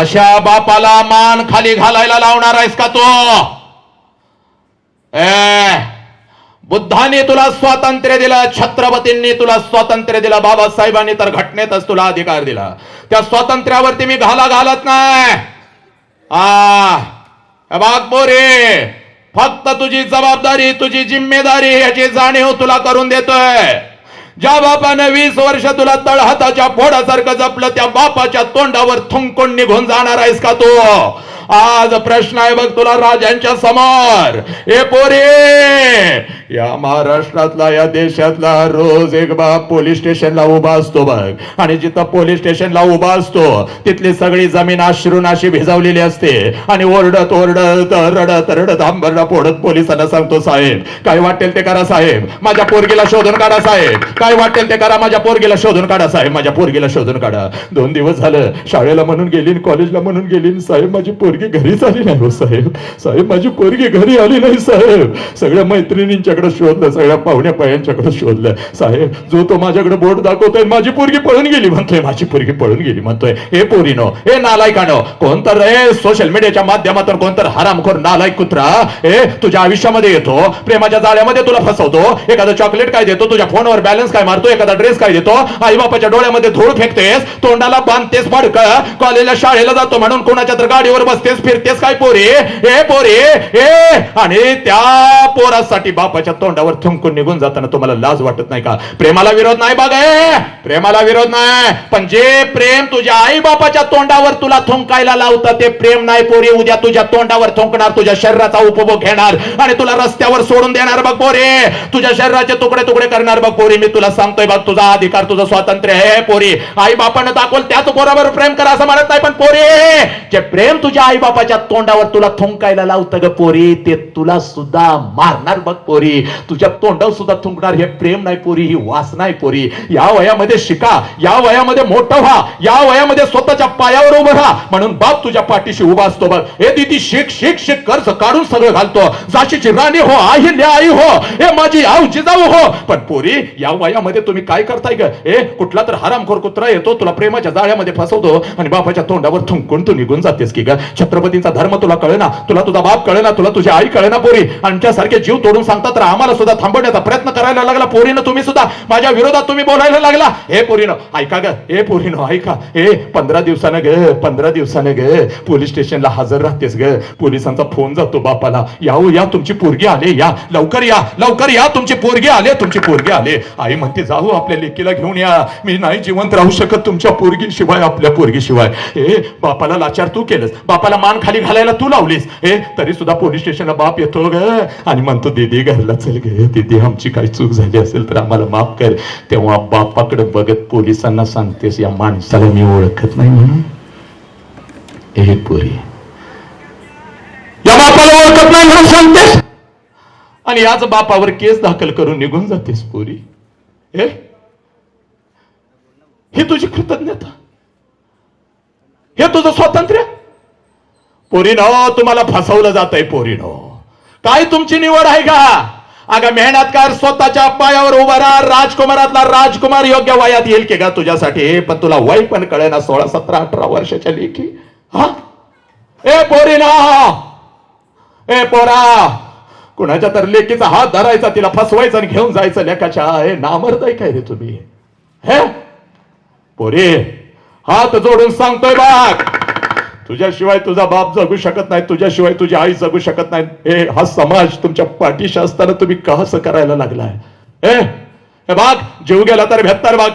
अशा बापाला मान खाली घालायला लावणार आहेस का तू? ए बुद्धाने तुला स्वातंत्र्य दिलं छत्रपतींनी तुला स्वातंत्र्य दिलं बाबासाहेबांनी तर घटनेतच तुला अधिकार दिला. त्या स्वातंत्र्यावरती मी घाला घालत नाही. आ बाग बोरे फक्त तुझी जबाबदारी तुझी जिम्मेदारी याची जाणीव तुला करून देतोय. ज्या बापानं वीस वर्ष तुला तळहाताच्या फोडासारखं जपलं त्या बापाच्या तोंडावर थुंकून निघून जाणार आहेस का तू? आज प्रश्न आहे बघ तुला राजांच्या समोर. ए पोरे! या महाराष्ट्रातला या देशातला रोज एक बाप पोलीस स्टेशनला उभा असतो बघ. आणि जिथं पोलीस स्टेशनला उभा असतो तिथली सगळी जमीन आश्रून अशी भिजवलेली असते. आणि ओरडत ओरडत रडत रडत आंबरडा फोडत पोलिसांना सांगतो साहेब काय वाटेल ते करा साहेब. माझ्या पोरगीला शोधून काढा साहेब. काय वाटेल ते करा माझ्या पोरगीला शोधून काढा साहेब. माझ्या पोरगीला शोधून काढा. दोन दिवस झालं शाळेला म्हणून गेली कॉलेजला म्हणून गेली साहेब माझी पोरगी घरीच आली नाही हो साहेब. साहेब माझी पोरगी घरी आली नाही साहेब. सगळ्या माझ्याकडे शोधलं सगळ्या पाहुण्या पायांच्याकडे शोधलं. साहेब जो तो माझ्याकडे बोट दाखवतोय माझी पोरगी पळून गेली म्हणतोय माझी पोरगी पळून गेली म्हणतोय. हे पोरीनो हे नालायकानो कोणतर रे सोशल मीडियाच्या माध्यमातून कोणतर हरामखोर नालायक कुत्रा हे तुझ्या आयुष्यामध्ये येतो प्रेमाच्या जाळ्यामध्ये तुला फसवतो एखादं चॉकलेट काय देतो तुझ्या फोनवर बॅलन्स काय मारतो एखादा ड्रेस काय देतो आई बापाच्या डोळ्यामध्ये धूळ फेकतेस तोंडाला बांधतेस फडक कॉलेजला शाळेला जातो म्हणून कोणाच्या तर गाडीवर बसतेस फिरतेस काय पोरी? हे पोरी हे आणि त्या पोरासाठी बापाच्या तोंडावर थुंकून निघून जाताना तुम्हाला लाज वाटत नाही का? प्रेमाला विरोध नाही बघ प्रेमाला विरोध नाही! पण जे प्रेम तुझ्या आई बापाच्या तोंडावर तुला थुंकायला लावतं ते प्रेम नाही पोरी. उद्या तुझ्या तोंडावर थुंकणार तुझ्या शरीराचा उपभोग घेणार आणि तुला रस्त्यावर सोडून देणार बघ पोरे. तुझ्या शरीराचे तुकडे तुकडे करणार बघ पोरी. मी तुला सांगतोय बघ तुझा अधिकार तुझं स्वातंत्र्य आहे पोरी. आई बापानं दाखवलं त्याच पोरावर प्रेम करा असं म्हणत नाही पण पोरे. जे प्रेम तुझ्या आई बापाच्या तोंडावर तुला थुंकायला लावतं ग पोरी ते तुला सुद्धा मारणार बघ पोरी. तुझ्या तोंडावर सुद्धा थुंकणार हे प्रेम नाही पोरी ही वासना आहे पोरी. या वयामध्ये शिका या वयामध्ये मोठं व्हा या वयामध्ये स्वतःच्या पायावर उभं राहा. म्हणून बाप तुझ्या पाठीशी उभा असतो बघ. हे दिदी शिक शिक शिक कर्ज काढून सगळं घालतो. जाशीची राणी हो अहिल्या आई हो. हे माझी आऊ जिजाऊ हो. पण पोरी या वयामध्ये तुम्ही काय करताय ग? ए कुठला तर हरामखोर कुत्रा येतो तुला प्रेमाच्या जाळ्यामध्ये फसवतो आणि बापाच्या तोंडावर थुंकून तू निघून जातेस की ग? छत्रपतींचा धर्म तुला कळेना तुला तुझा बाप कळेना तुला तुझी आई कळेना पोरी. आमच्यासारखे जीव तोडून सांगतात तर आम्हाला सुद्धा थांबवण्याचा प्रयत्न करायला लागला. पोरीनं तुम्ही सुद्धा माझ्या विरोधात तुम्ही बोलायला लागला. हे पोरीनं ऐका ग. हे पोरीनं ऐका. हे पंधरा दिवसानं ग पंधरा दिवसानं ग. पोलीस स्टेशनला हजर राहतेस ग. पोलिसांचा फोन जातो बापाला. याऊ या तुमची पोरगी आले या. लवकर या लवकर या तुमची पोरगी आले तुमची पोरगी आले. आई म्हणते जाऊ आपल्या लेकीला घेऊन या. मी नाही जिवंत राहू शकत तुमच्या पोरगीशिवाय आपल्या पोरगीशिवाय. हे बापाला लाचार तू केलंस. बापाला मान खाली घालायला तू लावलीस. हे तरी सुद्धा पोलीस स्टेशनला बाप येतो ग. आणि म्हणतो दीदी घरला चल ग दीदी आमची काही चूक झाली असेल तर आम्हाला माफ कर. तेव्हा बापाकडे बघत पोलिसांना सांगतेस या माणसाला मी ओळखत नाही म्हणून. हे पोरी. या बापाला ओळखत नाही म्हणून सांगतेस? आणि याच बापावर केस दाखल करून निघून जातेस पोरी. हे ही तुझी कृतज्ञता. हे तुझं स्वातंत्र्य. पोरीनो तुम्हाला फसवलं जात आहे पोरीनो. काय तुमची निवड आहे का? अगं मेहनतकार स्वतःच्या पायावर उभा राहा. राजकुमारातला राजकुमार योग्य वयात येईल की का तुझ्यासाठी? पण तुला वय पण कळेना सोळा सतरा अठरा वर्षाच्या लेखी. हा? ए पोरी ना! ए पोरा! कुणाच्या तर लेकीचा हात धरायचा तिला फसवायचा आणि घेऊन जायचं लेखाच्या. हे नामर्दय काय रे तुम्ही? हे? पोरे हात जोडून सांगतोय बाग तुझ्याशिवाय तुझा बाप जगू शकत नाही तुझ्याशिवाय तुझी आई जगू शकत नाही. हे हा समाज तुमच्या पाठीशी असताना तुम्ही कहस करायला लागलाय? ए हे बाग जीव गेला तर बेहत्तर बाग.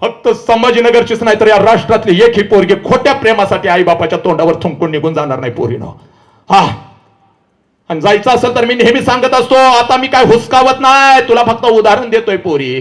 फक्त संभाजीनगरचीच नाही तर या राष्ट्रातली एक ही पोरगी खोट्या प्रेमासाठी आई बापाच्या तोंडावर थुंकून निघून जाणार नाही पोरीनं. हा. आणि जायचं असेल तर मी नेहमी सांगत असतो आता मी काय हुसकावत नाही तुला फक्त उदाहरण देतोय पोरी.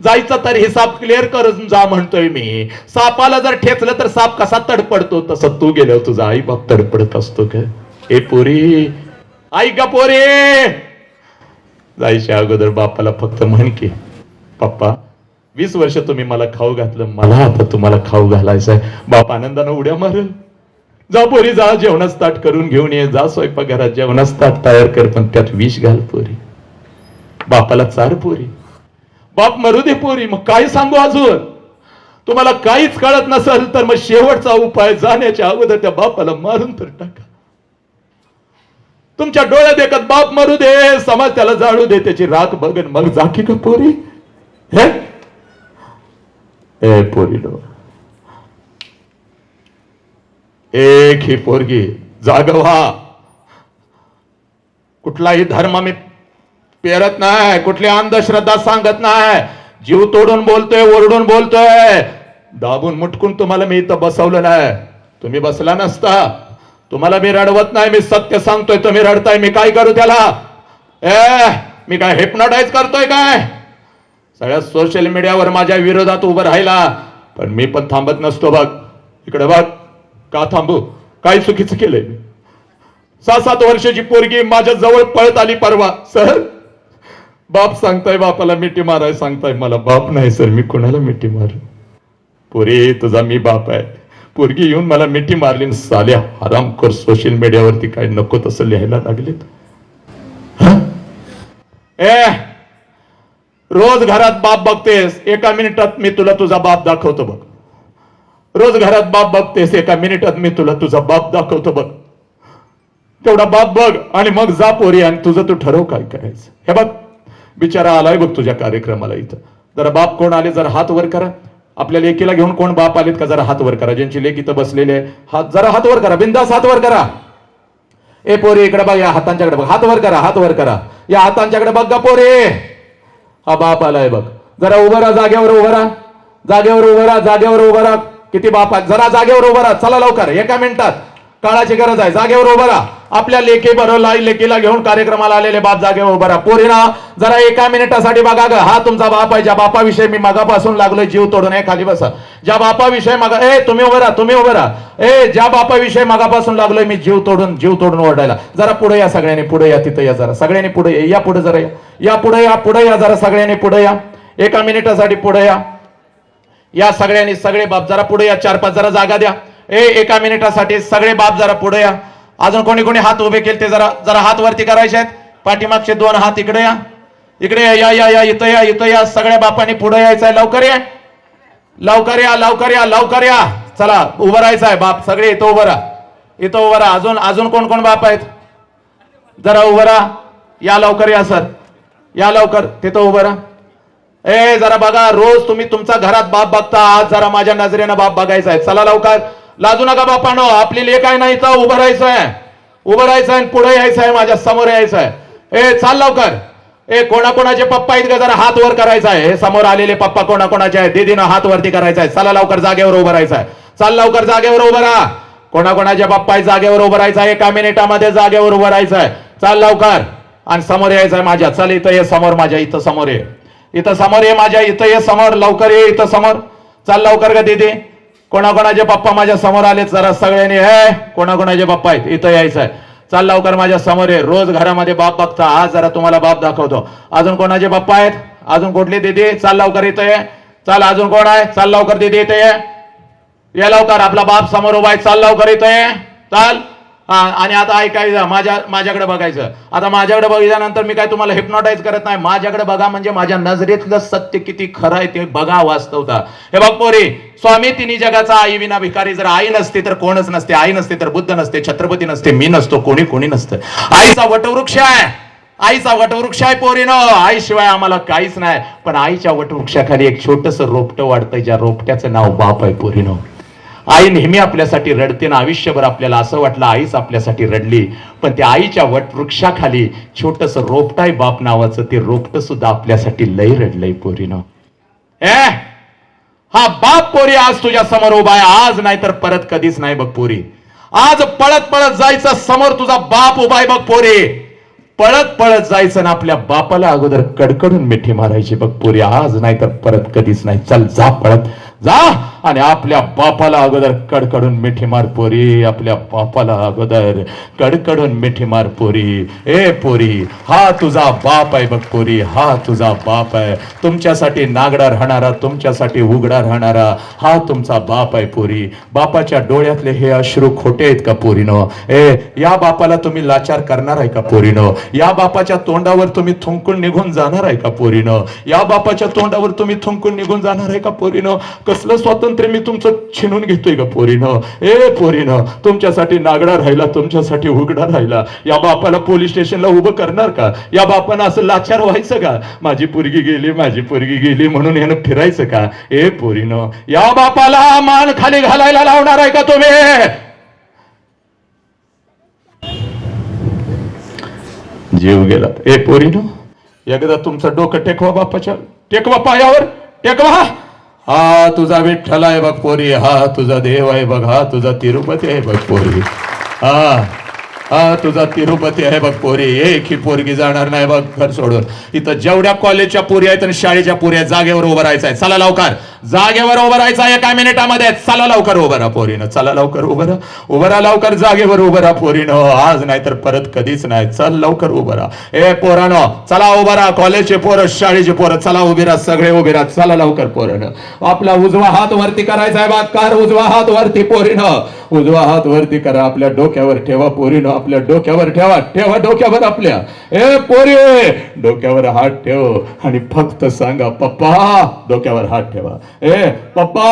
जायचं तर हिसाब क्लिअर करून जा म्हणतोय मी. सापाला जर ठेचलं तर साप कसा तडपडतो? तसं तू गेलो तुझा आई बाप तडपडत असतो का ए पोरी आई का पोरी! जायच्या अगोदर बापाला फक्त म्हण की पप्पा वीस वर्ष तुम्ही मला खाऊ घातलं मला आता तुम्हाला खाऊ घालायचंय. बाप आनंदानं उड्या मारेल. जा पोरी जा जेवणाच ताट करून घेऊन ये. जा स्वयंपाकघरात जेवणाच ताट तयार कर पण त्यात विष घाल पोरी. बापाला चार पोरी. बाप मरू दे पोरी मग काय सांगू अजून? तुम्हाला काहीच कळत नसेल तर मग शेवटचा उपाय जाण्याच्या अगोदर त्या बापाला मारून तर टाका. तुमच्या डोळ्यात एकत बाप मरू दे समाज त्याला जाळू दे त्याची राख बघन. मग जाकी का पोरी? हे? ए पोरी डो एक ही पोरगी जाग व्हा कुठलाही धर्म मी पेरत नाही कुठली अंधश्रद्धा सांगत नाही. जीव तोडून बोलतोय ओरडून बोलतोय. दाबून मुटकून तुम्हाला मी इथं बसवलं नाही. तुम्ही बसला नसता. तुम्हाला मी रडवत नाही मी सत्य सांगतोय तुम्ही रडताय मी काय करू त्याला? ए मी काय हिप्नोटाईज करतोय काय? सगळ्या सोशल मीडियावर माझ्या विरोधात उभं राहिला. पण मी पण थांबत नसतो बघ. इकडे बघ. का थांबू? काय चुकीचं केलंय? मी सहा सात वर्षाची पोरगी माझ्या जवळ पळत आली परवा. सर बाप सांगताय बापाला मिठी माराय सांगताय. मला बाप नाही सर. मी कोणाला मिठी मार? पोरी तुझा मी बाप आहे. पोरगी येऊन मला मिठी मारली साल्या साल्या कर सोशल मीडियावरती काय नको तसं लिहायला लागलेत. ए रोज घरात बाप बघतेस एका मिनिटात मी तुला तुझा बाप दाखवतो बघ. रोज घरात बाप बघतेस एका मिनिटात मी तुला तुझा बाप दाखवतो बघ. तेवढा बाप बघ आणि मग जा पोरी आणि तुझं तू ठरव काय करायचं. हे बघ बिचारा आलाय बघ तुझ्या कार्यक्रमाला इथं. जरा बाप कोण आले जरा हात वर करा. आपल्या लेकीला घेऊन कोण बाप आलेत का जरा हात वर करा. ज्यांची लेख इथं बसलेले आहे हात जरा हात वर करा. बिंदास हात वर करा. ए पोरी इकडे बघ या हातांच्याकडे बघ. हात वर करा हात वर करा. या हातांच्याकडे बघ गा पोरे. हा बाप आलाय बघ. जरा उभं राहा जागेवर उभं राहा. जागेवर उभं राहा जागेवर उभं राहा. किती बाप आहेत जरा जागेवर उभं राहा. चला लवकर एका मिनिटात. काळाची गरज आहे. जागेवर उभं राहा. आपल्या लेखी बरोबर लेकीला घेऊन कार्यक्रमाला आलेले बाप जागेवर उभं राहा. पोरीना जरा एका मिनिटासाठी बघा ग. हा तुमचा बाप आहे. ज्या बापाविषयी मी मगापासून लागलोय जीव तोडून ए खाली बसा. ज्या बापाविषयी मगा ए तुम्ही उभं राहा तुम्ही उभं राहा. ए ज्या बापाविषयी मगापासून लागलोय मी जीव तोडून जीव तोडून ओरडायला. जरा पुढे या सगळ्यांनी पुढे या तिथं या जरा. सगळ्यांनी पुढे या या पुढे जरा या. या पुढे या पुढे या जरा सगळ्यांनी पुढे या. एका मिनिटासाठी पुढे या. या सगळ्यांनी सगळे बाप जरा पुढे या. चार पाच जरा जागा द्या. ए एका मिनिटासाठी सगळे बाप जरा पुढे या. अजून कोणी कोणी हात उभे केले ते जरा जरा हात वरती करायचे आहेत. पाठीमागचे दोन हात इकडे या. इकडे या या या या इथं या इथं या. सगळ्या बापांनी पुढे यायचंय. लवकर या. लवकर या लवकर या लवकर या. चला उभं राहायचं आहे बाप. सगळे इथं उभं राहा. इथं उभं राहा. अजून अजून कोण कोण बाप आहेत? जरा उभं राहा. या लवकर या सर. या लवकर. तिथं उभं राहा. ए जरा बघा. रोज तुम्ही तुमचा घरात बाप बघता. आज जरा माझ्या नजरेनं बाप बघायचा आहे चला लवकर. लाजू नका बापानो आपली लेख आहे नाही तर उभं राहायचं आहे उभं राहायचं आहे पुढे यायचं आहे माझ्यासमोर यायचं आहे ए चाल लवकर. ए कोणाकोणाचे पप्पा आहेत का जरा हात वर करायचा आहे हे समोर आलेले पप्पा कोणाकोणाचे आहेत? दीदीनं हात वरती करायचा आहे चला लवकर जागेवर उभं राहायचं आहे चाल लवकर जागेवर उभं राहा. कोणाकोणाच्या पप्पा जागेवर उभं राहायचं आहे एका मिनिटामध्ये जागेवर उभं राहायचं आहे चाल लवकर. आणि समोर यायचं आहे माझ्या. चल इथं ये समोर माझ्या इथं समोर ये. इथं समोर ये माझ्या. इथं ये समोर. लवकर ये इथं समोर. चाल लवकर का दीदी. कोणाकोणाचे पप्पा माझ्यासमोर आले? जरा सगळ्यांनी हे कोणाकोणाचे पप्पा आहेत? इथं यायचं आहे. चाल लवकर माझ्यासमोर ये. रोज घरामध्ये बाप बघता. आज जरा तुम्हाला बाप दाखवतो. अजून कोणाचे पप्पा आहेत? अजून कुठली दीदी? चाल लवकर इथं ये. चाल अजून कोण आहे? चाल लवकर दिदी इथं ये. या लवकर आपला बाप समोर उभा आहे. चाल लवकर इथं ये. चाल. हा आणि आता ऐकायचं माझ्या माझ्याकडे बघायचं. आता माझ्याकडे बघितल्यानंतर मी काय तुम्हाला हिप्नोटाईज करत नाही? माझ्याकडे बघा म्हणजे माझ्या नजरेतलं सत्य किती खरं आहे ते बघा वास्तवता. हे बघ पोरी स्वामी तिन्ही जगाचा आई विना भिकारी जर आई नसते तर कोणच नसते? आई नसते तर बुद्ध नसते छत्रपती नसते मी नसतो कोणी कोणी नसतं. आईचा वटवृक्ष आहे. आईचा वटवृक्ष आहे पोरीनं. आईशिवाय आम्हाला काहीच नाही. पण आईच्या वटवृक्षाखाली एक छोटस रोपटं वाढतंय ज्या रोपट्याचं नाव बाप आहे पोरीनो. आई नेहमी आपल्यासाठी रडते ना आयुष्यभर आपल्याला असं वाटलं आईच आपल्यासाठी रडली. पण त्या आईच्या वटवृक्षाखाली छोटस रोपटाय बाप नावाचं. ते रोपट सुद्धा आपल्यासाठी लय रडलंय पोरीनं. ए हा बाप पोरी आज तुझ्या समोर उभा आहे. आज नाही तर परत कधीच नाही बघ पोरी. आज पळत पळत जायचं समोर तुझा बाप उभा आहे बघ पोरी. पळत पळत जायचं ना आपल्या बापाला अगोदर कडकडून मिठी मारायची बघ पोरी. आज नाही तर परत कधीच नाही. चल जा पळत. जा. आणि आपल्या बापाला अगोदर कडकडून मिठी मार पोरी आपल्या बापाला अगोदर कडकडून मिठी मार पोरी. ए पोरी हा तुझा बाप आहे बघ पोरी हा तुझा बाप आहे. तुमच्यासाठी नागडा राहणारा तुमच्यासाठी उघडा राहणारा हा तुमचा बाप आहे पोरी. बापाच्या डोळ्यातले हे अश्रू खोटे आहेत का पोरीनो? ए या बापाला तुम्ही लाचार करणार आहे का पोरीनो? या बापाच्या तोंडावर तुम्ही थुंकून निघून जाणार आहे का पोरीनो? या बापाच्या तोंडावर तुम्ही थुंकून निघून जाणार आहे का पोरीनो? कसलं स्वातंत्र्य मी तुमचं छिनून घेतोय का पोरीनं. ए पोरीनं तुमच्यासाठी नागडा राहिला तुमच्यासाठी उघडा राहिला. या बापाला पोलीस स्टेशनला उभं करणार का? या बापानं असं लाचार व्हायचं का? माझी पोरगी गेली माझी पोरगी गेली म्हणून यानं फिरायचं का? ए पोरीनं या बापाला मान खाली घालायला लावणार आहे का तुम्ही? जीव गेला. ए पोरीनो एकदा तुमचं डोकं टेकवा बापाच्या टेकवा पायावर टेकवा! हा तुझा विठ्ठल आहे बघ पोरी हा तुझा देव आहे बघ हा तुझा तिरुपती आहे बघ पोरी. हा हा तुझा तिरुपती आहे बघ पोरी. एक ही पोरगी जाणार नाही बघ घर सोडून. इथं जेवढ्या कॉलेजच्या पोरी आहेत आणि शाळेच्या पोरी आहेत जागेवर उभं राहायचं आहे चला लावकार. जागेवर उभं राहायचं एका मिनिटामध्ये. चला लवकर उभं राहा पोरीनं. चला लवकर उभं राहा. उभं राहा लवकर जागेवर उभं राहा पोरीनं. आज नाही तर परत कधीच नाही. चल लवकर उभं राहा. ए पोरानो चला उभं राहा. कॉलेजचे पोरं शाळेचे पोरं चला उभे राहा. सगळे उभे राहा. चला लवकर पोरानं आपला उजवा हात वरती करायचा आहे बाकार उजवा हात वरती पोरीनं. उजवा हात वरती करा आपल्या डोक्यावर ठेवा पोरीनो आपल्या डोक्यावर ठेवा ठेवा डोक्यावर आपल्या. ए पोरी डोक्यावर हात ठेव आणि फक्त सांगा पप्पा डोक्यावर हात ठेवा. ए पप्पा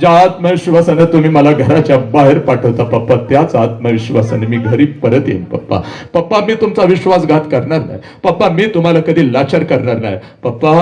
ज्या आत्मविश्वासाने तुम्ही मला घराच्या बाहेर पाठवता पप्पा त्याच आत्मविश्वासाने मी घरी परत येईन पप्पा. पप्पा मी तुमचा विश्वासघात करणार नाही. पप्पा मी तुम्हाला कधी लाचार करणार नाही. पप्पा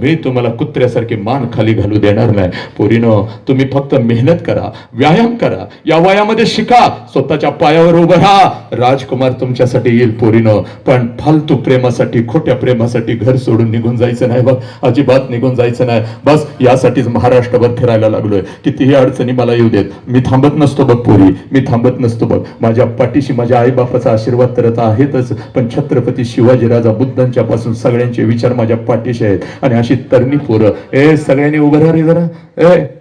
मी तुम्हाला कुत्र्यासारखी मान खाली घालू देणार नाही. पोरीनो तुम्ही फक्त मेहनत करा व्यायाम करा. या वयामध्ये शिका स्वतःच्या पायावर उभं राहा. राजकुमार तुमच्यासाठी येईल पोरीनं पण फालतू प्रेमासाठी खोट्या प्रेमासाठी घर सोडून निघून जायचं नाही बघ. अजिबात निघून जायचं नाही. बस यासाठीच महाराष्ट्रभर फिरायला लागलोय. कितीही अडचणी मला येऊ देत. मी थांबत नसतो बघ पोरी. मी थांबत नसतो बघ. माझ्या पाठीशी माझ्या आईबापाचा आशीर्वाद तर आता आहेतच पण छत्रपती शिवाजीराजा बुद्धांच्या पासून सगळ्यांचे विचार माझ्या पाठीशी आहेत. आणि अशी तरणी पोरं. ए सगळ्यांनी उभं राहा रे जरा. ए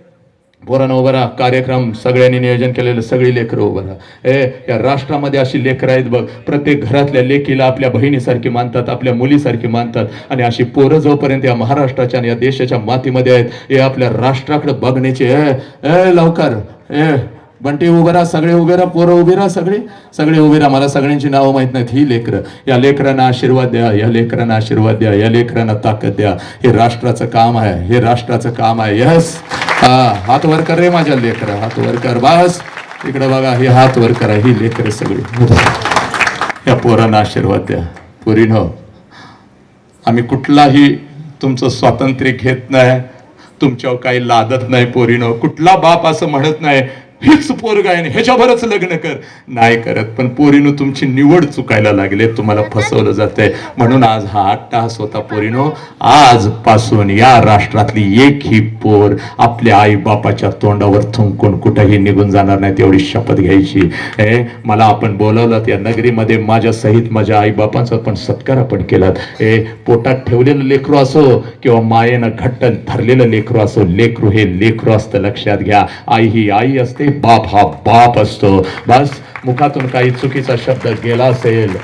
पोरानं उभं राहा कार्यक्रम सगळ्यांनी नियोजन केलेलं सगळी लेकरं उभं राहा. ए या राष्ट्रामध्ये अशी लेकरं आहेत बघ प्रत्येक घरातल्या लेकीला आपल्या बहिणीसारखी मानतात आपल्या मुलीसारखी मानतात आणि अशी पोरं जोपर्यंत या महाराष्ट्राच्या आणि या देशाच्या मातीमध्ये आहेत हे आपल्या राष्ट्राकडे बघण्याचे ए ए लवकर ए. बंटी उभे राहा सगळे उभे राहा पोरं उभे राहा सगळे. सगळे उभे राहा मला सगळ्यांची नावं माहीत नाहीत. ही लेकरं या लेकरांना आशीर्वाद द्या या लेकरांना आशीर्वाद द्या या लेकरांना ताकद द्या. हे राष्ट्राचं काम आहे हे राष्ट्राचं काम आहे. यस हात वर कर रे माझ्या लेकरं हात वर कर. बस. इकडे बघा हे हात वर करा ही लेकरं सगळी. या पोरांना आशीर्वाद द्या. पोरीनो आम्ही कुठलाही तुमचं स्वातंत्र्य घेत नाही तुमच्यावर काही लादत नाही पोरीनो. कुठला बाप असं म्हणत नाही हीच पोरग आहे ह्याच्यावरच लग्न कर. नाही करत पण पोरीनो तुमची निवड चुकायला लागले तुम्हाला फसवलं जातंय. म्हणून आज हा अट्टास होता पोरीनो. आजपासून या राष्ट्रातली एक ही पोर आपल्या आई बापाच्या तोंडावर थुंकून कुठेही निघून जाणार नाही तेवढी शपथ घ्यायची. हे मला आपण बोलवलं या नगरीमध्ये माझ्या सहित माझ्या आई बापांचा पण सत्कार आपण केलात. हे पोटात ठेवलेलं लेकरू असो किंवा मायेनं घट्ट धरलेलं लेकरू असो लेकरू हे लेकरू असतं लक्षात घ्या. आई ही आई असते बाप हा बाप असतो बस मुखातून काही चुकीचा शब्द गेला असेल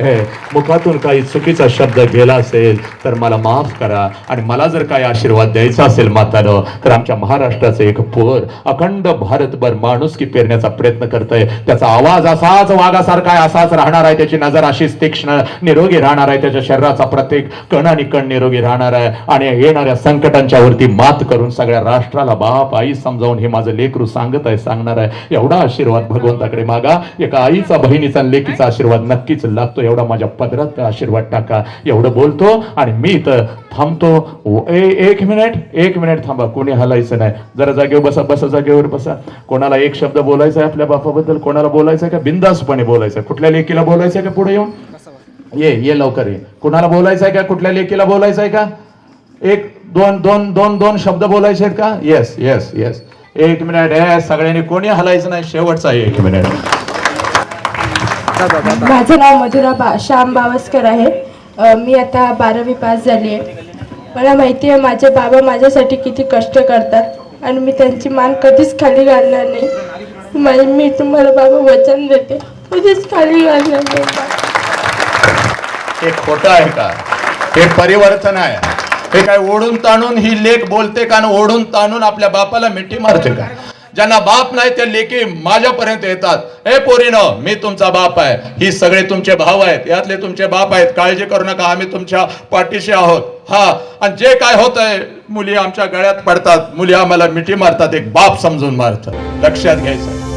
मुखातून काही चुकीचा शब्द गेला असेल तर मला माफ करा. आणि मला जर काही आशीर्वाद द्यायचा असेल मातानं तर आमच्या महाराष्ट्राचं एक पोर अखंड भारतभर माणुसकी पेरण्याचा प्रयत्न करतोय. त्याचा आवाज असाच वाघासारखा आहे असाच राहणार आहे त्याची नजर अशीच तीक्ष्ण निरोगी राहणार आहे त्याच्या शरीराचा प्रत्येक कण आणि कण निरोगी राहणार आहे. आणि येणाऱ्या संकटांच्या वरती मात करून सगळ्या राष्ट्राला बाप आई समजावून हे माझं लेकरू सांगत आहे सांगणार आहे. एवढा आशीर्वाद भगवंताकडे मागा. एका आईचा बहिणीचा लेकीचा आशीर्वाद नक्कीच लागतो. एवढा माझ्या पदरात आशीर्वाद टाका. एवढं बोलतो आणि मी इथं थांबतो. ए एक मिनिट एक मिनिट थांबा. कोणी हलायचं नाही. जरा जागेवर बसा बसा जागेवर बसा. कोणाला एक शब्द बोलायचा आहे आपल्या बापाबद्दल? कोणाला बोलायचं आहे का? बिंदासपणे बोलायचं आहे. कुठल्या लेकीला बोलायचं आहे का पुढे येऊन? ये ये लवकर ये. कुणाला बोलायचं आहे का? कुठल्या लेकीला बोलायचं आहे का? एक दोन दोन दोन दोन शब्द बोलायचे आहेत का? येस येस येस एक मिनिट. हे सगळ्यांनी कोणी हलायचं नाही? शेवटचा एक मिनिट. माझं नाव मधुरा बा श्याम बावस्कर आहे. मी आता बारावी पास झाली आहे. मला माहिती आहे माझे बाबा माझ्यासाठी किती कष्ट करतात आणि मी त्यांची मान कधीच खाली घालणार नाही. मै- मी तुम्हाला बाबा वचन देते. कधीच खाली घालणार नाही. हे खोटं आहे का? हे परिवर्तन आहे. हे काय ओढून ताणून ही लेख बोलते का आणि ओढून ताणून आपल्या बापाला मिठी मारते का? ज्यांना बाप नाही ते लेखी माझ्यापर्यंत येतात. हे पोरीनं मी तुमचा बाप आहे. ही सगळे तुमचे भाव आहेत. यातले तुमचे बाप आहेत. काळजी करू नका. आम्ही तुमच्या पाठीशी आहोत. हा. आणि जे काय होत आहे मुली आमच्या गळ्यात पडतात. मुली आम्हाला मिठी मारतात. एक बाप समजून मारतात लक्षात घ्यायचं.